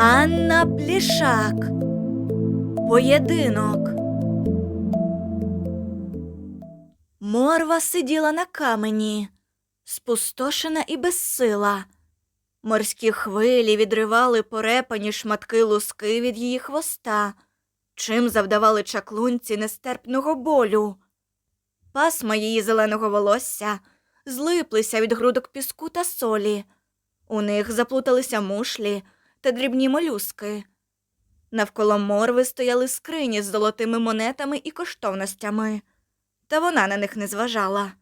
Анна Плішак. Поєдинок. Морва сиділа на камені, спустошена і безсила. Морські хвилі відривали порепані шматки луски від її хвоста, чим завдавали чаклунці нестерпного болю. Пасма її зеленого волосся злиплися від грудок піску та солі. У них заплуталися мушлі та дрібні молюски. Навколо морви стояли скрині з золотими монетами і коштовностями, та вона на них не зважала.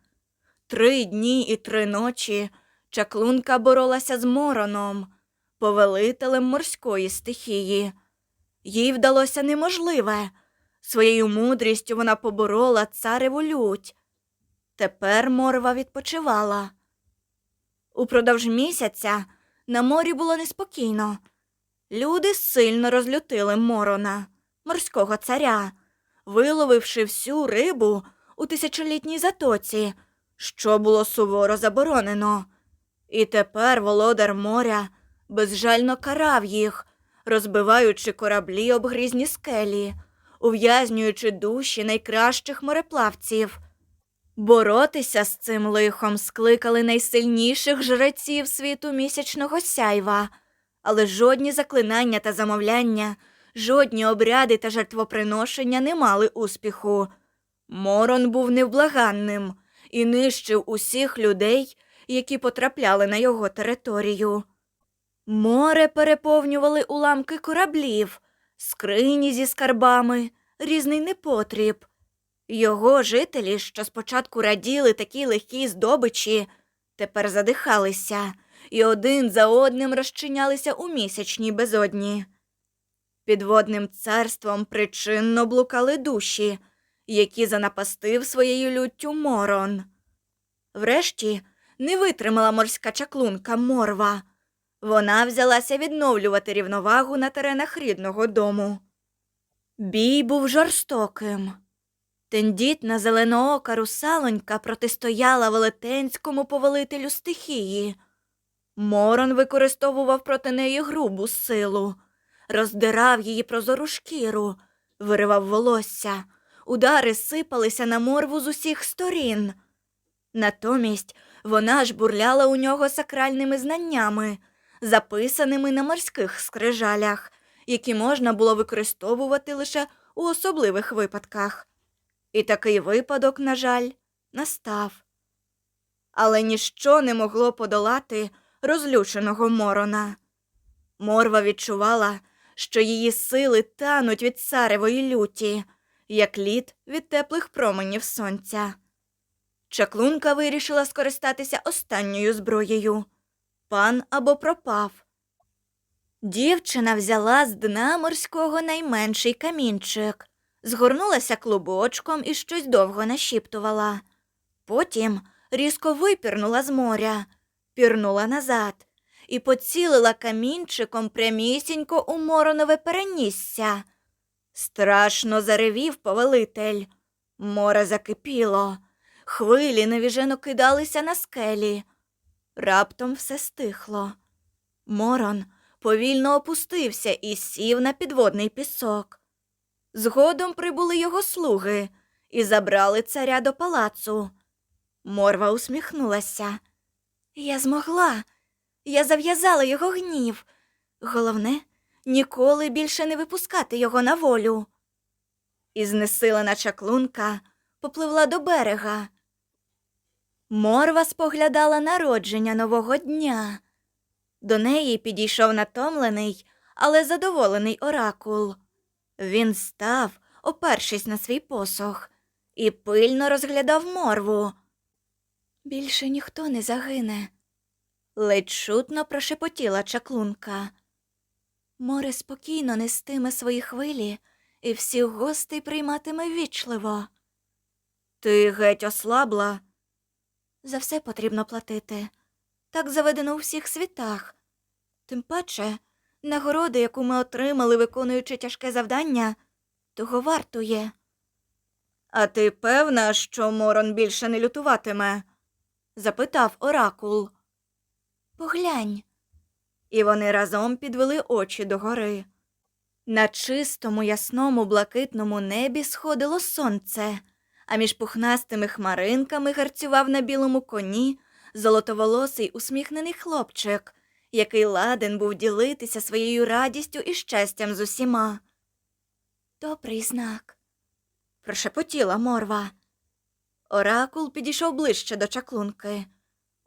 Три дні і три ночі чаклунка боролася з мороном, повелителем морської стихії. Їй вдалося неможливе. Своєю мудрістю вона поборола цареву лють. Тепер морва відпочивала. Упродовж місяця на морі було неспокійно. Люди сильно розлютили морона, морського царя, виловивши всю рибу у тисячолітній затоці, що було суворо заборонено. І тепер володар моря безжально карав їх, розбиваючи кораблі об грізні скелі, ув'язнюючи душі найкращих мореплавців. Боротися з цим лихом скликали найсильніших жреців світу місячного сяйва, але жодні заклинання та замовляння, жодні обряди та жертвоприношення не мали успіху. Морон був невблаганним і нищив усіх людей, які потрапляли на його територію. Море переповнювали уламки кораблів, скрині зі скарбами, різний непотріб. Його жителі, що спочатку раділи такій легкій здобичі, тепер задихалися і один за одним розчинялися у місячній безодні. Підводним царством причинно блукали душі, які занапастив своєю люттю морон. Врешті не витримала морська чаклунка морва. Вона взялася відновлювати рівновагу на теренах рідного дому. Бій був жорстоким. Тендітна зеленоока русалонька протистояла велетенському повелителю стихії. Морон використовував проти неї грубу силу, роздирав її прозору шкіру, виривав волосся, удари сипалися на морву з усіх сторін. Натомість вона ж бурляла у нього сакральними знаннями, записаними на морських скрижалях, які можна було використовувати лише у особливих випадках. І такий випадок, на жаль, настав. Але ніщо не могло подолати розлюченого морона. Морва відчувала, що її сили тануть від царевої люті, як лід від теплих променів сонця. Чаклунка вирішила скористатися останньою зброєю пан або пропав. Дівчина взяла з дна морського найменший камінчик, згорнулася клубочком і щось довго нашіптувала. Потім різко випірнула з моря, пірнула назад і поцілила камінчиком прямісінько у моронове перенісся. Страшно заревів повелитель. Море закипіло, хвилі невіжено кидалися на скелі. Раптом все стихло. Морон повільно опустився і сів на підводний пісок. Згодом прибули його слуги і забрали царя до палацу. Морва усміхнулася. Я змогла. Я зав'язала його гнів. Головне, ніколи більше не випускати його на волю. І знесилена чаклунка попливла до берега. Морва споглядала народження нового дня. До неї підійшов натомлений, але задоволений оракул. Він став, опершись на свій посох, і пильно розглядав морву. Більше ніхто не загине, ледь чутно прошепотіла чаклунка. Море спокійно нестиме свої хвилі і всіх гостей прийматиме вічливо. Ти геть ослабла. За все потрібно платити. Так заведено у всіх світах. Тим паче, нагороди, яку ми отримали, виконуючи тяжке завдання, того вартує. А ти певна, що Морон більше не лютуватиме? Запитав оракул. Поглянь. і вони разом підвели очі догори. На чистому ясному блакитному небі сходило сонце, а між пухнастими хмаринками гарцював на білому коні золотоволосий усміхнений хлопчик, який ладен був ділитися своєю радістю і щастям з усіма. Добрий знак, прошепотіла морва. Оракул підійшов ближче до чаклунки,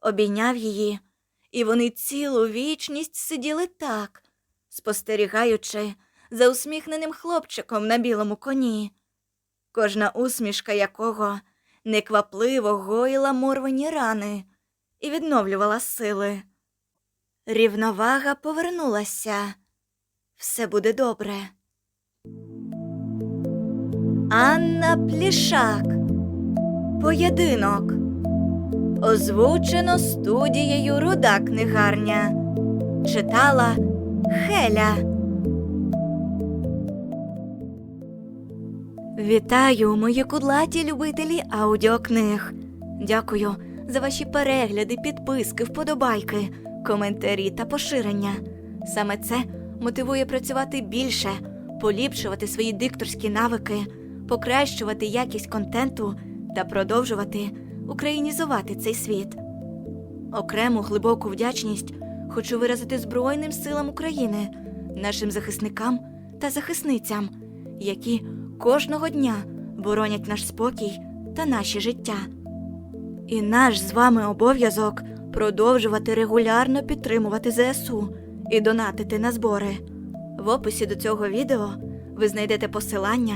обійняв її, і вони цілу вічність сиділи так, спостерігаючи за усміхненим хлопчиком на білому коні, кожна усмішка якого неквапливо гоїла морвані рани і відновлювала сили. Рівновага повернулася. Все буде добре. Анна Плішак. Поєдинок. Озвучено студією Руда книгарня. Читала Хеля. Вітаю, мої кудлаті любителі аудіокниг. Дякую за ваші перегляди, підписки, вподобайки, коментарі та поширення. Саме це мотивує працювати більше, поліпшувати свої дикторські навики, покращувати якість контенту та продовжувати українізувати цей світ. Окрему глибоку вдячність хочу виразити Збройним силам України, нашим захисникам та захисницям, які кожного дня боронять наш спокій та наші життя. І наш з вами обов'язок продовжувати регулярно підтримувати ЗСУ і донатити на збори. В описі до цього відео ви знайдете посилання